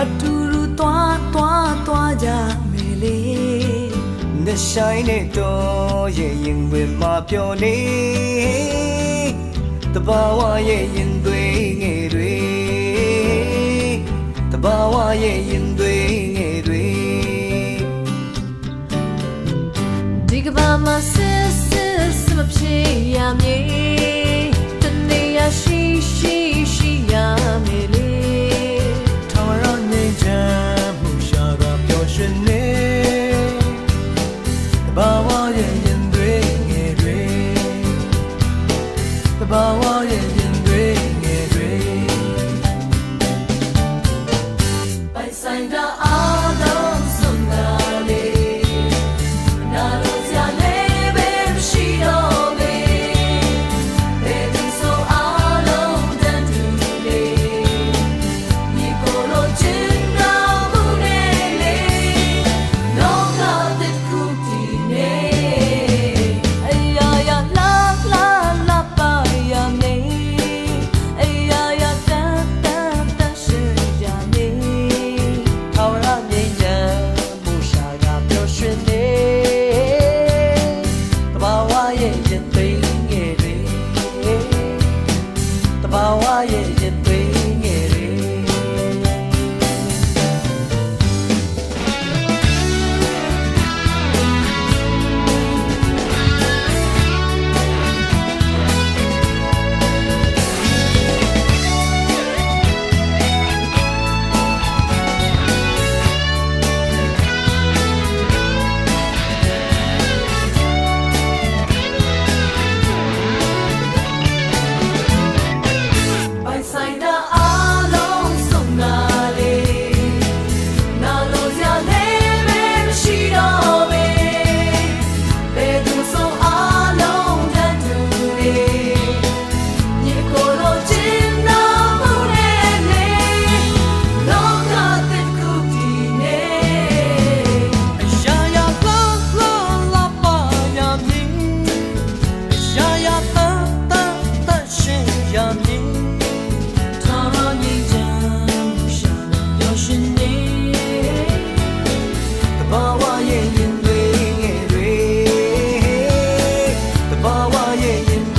အတူတူသွားသွားသွားကြမယ်လေ the shine တော့ရဲ့ရင်ဝင်မှာပျော်နေတဘာဝရဲ့ရင်သွေးငယ်တွေတဘာဝရဲ့ရင်သွေးငယ်တွေဒီကဘာမှာစစ်စစ်မဖြစ်ရမည်တနေ့ရရှိရှိ By sign the ဝရဲ့ရစ်သွေး yeah, yeah.